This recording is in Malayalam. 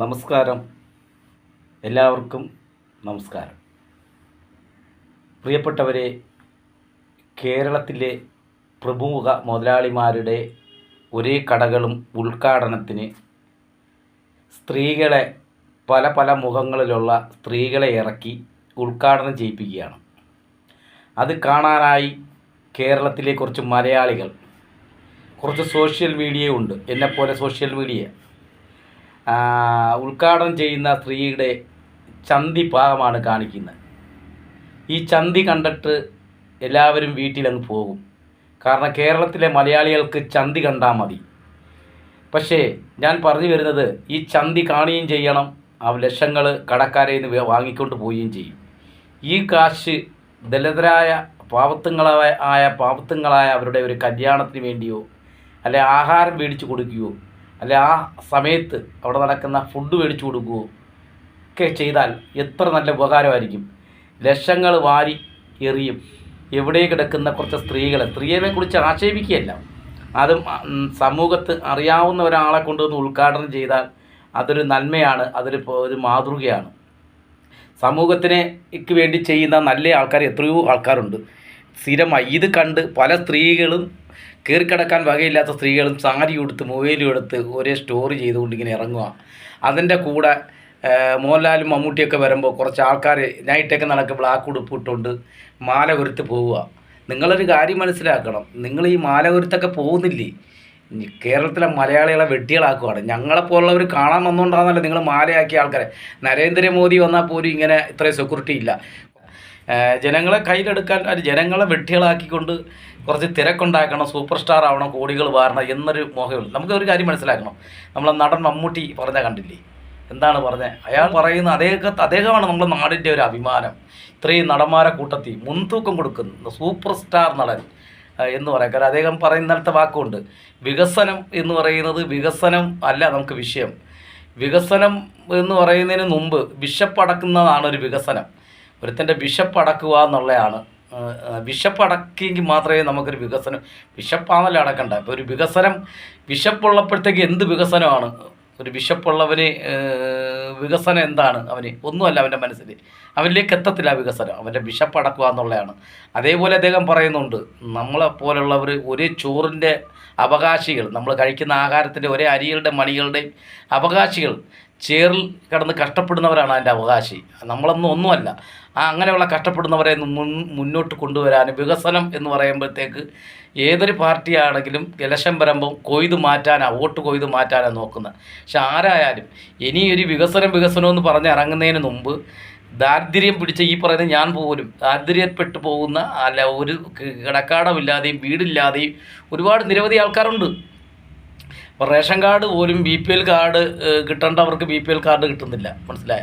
നമസ്കാരം. എല്ലാവർക്കും നമസ്കാരം. പ്രിയപ്പെട്ടവരെ കേരളത്തിലെ പ്രമുഖ മുതലാളിമാരുടെ ഒരേ കടകളും ഉദ്ഘാടനത്തിന് സ്ത്രീകളെ പല പല മുഖങ്ങളിലുള്ള സ്ത്രീകളെ ഇറക്കി ഉദ്ഘാടനം ചെയ്യിപ്പിക്കുകയാണ്. അത് കാണാനായി കേരളത്തിലെ കുറച്ച് മലയാളികൾ കുറച്ച് സോഷ്യൽ മീഡിയ ഉണ്ട്. എന്നെപ്പോലെ സോഷ്യൽ മീഡിയ ഉദ്ഘാടനം ചെയ്യുന്ന സ്ത്രീയുടെ ചന്തി ഭാഗമാണ് കാണിക്കുന്നത്. ഈ ചന്തി കണ്ടിട്ട് എല്ലാവരും വീട്ടിലങ്ങ് പോകും. കാരണം കേരളത്തിലെ മലയാളികൾക്ക് ചന്തി കണ്ടാൽ മതി. പക്ഷേ ഞാൻ പറഞ്ഞു വരുന്നത് ഈ ചന്തി കാണുകയും ചെയ്യണം. ആ ലക്ഷങ്ങൾ കടക്കാരെ നിന്ന് വാങ്ങിക്കൊണ്ട് പോവുകയും ചെയ്യും. ഈ കാശ് ദലിതരായ പാവത്തുങ്ങളായ പാവത്തുങ്ങളായ അവരുടെ ഒരു കല്യാണത്തിന് വേണ്ടിയോ അല്ലെ ആഹാരം മേടിച്ച് കൊടുക്കുകയോ അല്ലെ ആ സമയത്ത് അവിടെ നടക്കുന്ന ഫുഡ് മേടിച്ചു കൊടുക്കുകയോ ഒക്കെ ചെയ്താൽ എത്ര നല്ല ഉപകാരമായിരിക്കും. ലക്ഷങ്ങൾ വാരി എറിയും. എവിടെ കിടക്കുന്ന കുറച്ച് സ്ത്രീകളെ സ്ത്രീയെ കുറിച്ച് ആക്ഷേപിക്കുകയല്ല. അതും സമൂഹത്ത് അറിയാവുന്ന ഒരാളെ കൊണ്ടുവന്ന് ഉദ്ഘാടനം ചെയ്താൽ അതൊരു നന്മയാണ് അതൊരു ഒരു മാതൃകയാണ്. സമൂഹത്തിന് ക്ക് വേണ്ടി ചെയ്യുന്ന നല്ല ആൾക്കാർ എത്രയോ ആൾക്കാരുണ്ട്. സ്ഥിരമായി. ഇത് കണ്ട് പല സ്ത്രീകളും കയറിക്കിടക്കാൻ വകയില്ലാത്ത സ്ത്രീകളും സാരി ഉടുത്ത് മൊബൈലും എടുത്ത് ഒരേ സ്റ്റോറി ചെയ്തുകൊണ്ട് ഇങ്ങനെ ഇറങ്ങുക അതിന്റെ കൂടെ മോഹൻലാലും മമ്മൂട്ടിയൊക്കെ വരുമ്പോൾ കുറച്ച് ആൾക്കാർ നൈറ്റൊക്കെ നടക്കുക ബ്ലാക്ക് ഉടുപ്പ് ഇട്ടുകൊണ്ട് മാല കുരുത്ത് പോവുക നിങ്ങളൊരു കാര്യം മനസ്സിലാക്കണം. നിങ്ങൾ ഈ മാല കുരുത്തൊക്കെ പോകുന്നില്ലേ? കേരളത്തിലെ മലയാളികളെ വെട്ടികളാക്കുവാണ്. ഞങ്ങളെപ്പോലുള്ളവർ കാണാൻ വന്നുകൊണ്ടാണെന്നല്ല നിങ്ങൾ മാലയാക്കിയ ആൾക്കാരെ. നരേന്ദ്രമോദി വന്നാൽ പോലും ഇങ്ങനെ ഇത്രയും സെക്യൂരിറ്റി ഇല്ല. ജനങ്ങളെ കയ്യിലെടുക്കാൻ ജനങ്ങളെ വെട്ടികളാക്കിക്കൊണ്ട് കുറച്ച് തിരക്കുണ്ടാക്കണം സൂപ്പർ സ്റ്റാർ ആവണം കോടികൾ വാരണം എന്നൊരു മോഹമുള്ളൂ നമുക്ക് ഒരു കാര്യം മനസ്സിലാക്കണം. നമ്മളെ നടൻ മമ്മൂട്ടി പറഞ്ഞ കണ്ടില്ലേ? എന്താണ് പറഞ്ഞത് അയാൾ പറയുന്ന അദ്ദേഹത്തെ അദ്ദേഹമാണ് നമ്മുടെ നാടിന്റെ ഒരു അഭിമാനം. ഇത്രയും നടന്മാരെ കൂട്ടത്തിൽ മുൻതൂക്കം കൊടുക്കുന്ന. സൂപ്പർ സ്റ്റാർ നടൻ എന്ന് പറയാം. കാരണം അദ്ദേഹം പറയുന്നിടത്തെ വാക്കുണ്ട്. വികസനം എന്ന് പറയുന്നത് വികസനം അല്ല നമുക്ക് വിഷയം. വികസനം എന്ന് പറയുന്നതിന് മുമ്പ് വിശപ്പടക്കുന്നതാണ് ഒരു വികസനം. ഒരുത്തന്റെ ബിഷപ്പ് അടക്കുക എന്നുള്ളതാണ് അടക്കിയെങ്കിൽ മാത്രമേ നമുക്കൊരു വികസനം വിശപ്പാണല്ലോ അടക്കണ്ട. ഇപ്പോൾ ഒരു വികസനം വിശപ്പുള്ളപ്പോഴത്തേക്ക് എന്ത് വികസനമാണ്? ഒരു വിശപ്പുള്ളവന് വികസനം എന്താണ്? അവന് ഒന്നുമല്ല അവന്റെ മനസ്സിൽ. അവനിലേക്ക് എത്തത്തില്ല വികസനം. അവന്റെ ബിഷപ്പ് അടക്കുക എന്നുള്ളതാണ്. അതേപോലെ അദ്ദേഹം പറയുന്നുണ്ട് നമ്മളെ പോലുള്ളവർ ഒരേ ചോറിന്റെ അവകാശികൾ നമ്മൾ കഴിക്കുന്ന ആഹാരത്തിന്റെ ഒരേ അരികളുടെ മണികളുടെയും അവകാശികൾ. ചേറിൽ കിടന്ന് കഷ്ടപ്പെടുന്നവരാണ് അതിന്റെ അവകാശി. നമ്മളൊന്നും ഒന്നുമല്ല. ആ അങ്ങനെയുള്ള കഷ്ടപ്പെടുന്നവരെ മുൻ മുന്നോട്ട് കൊണ്ടുവരാൻ വികസനം എന്ന് പറയുമ്പോഴത്തേക്ക് ഏതൊരു പാർട്ടിയാണെങ്കിലും ഇലക്ഷൻ വരുമ്പം കൊയ്ത് മാറ്റാനാണ് വോട്ട് കൊയ്ത് മാറ്റാനാണ് നോക്കുന്നത് പക്ഷെ ആരായാലും ഇനി ഒരു വികസനം വികസനം എന്ന് പറഞ്ഞ് ഇറങ്ങുന്നതിന് മുമ്പ് ദാരിദ്ര്യം പിടിച്ച ഈ പറയുന്ന ഞാൻ പോലും ദാരിദ്ര്യപ്പെട്ടു പോകുന്ന അല്ല ഒരു കിടക്കാടമില്ലാതെയും വീടില്ലാതെയും ഒരുപാട് നിരവധി ആൾക്കാരുണ്ട്. അപ്പോൾ റേഷൻ കാർഡ് പോലും ബി പി എൽ കാർഡ് കിട്ടേണ്ടവർക്ക് ബി പി എൽ കാർഡ് കിട്ടുന്നില്ല. മനസ്സിലായ?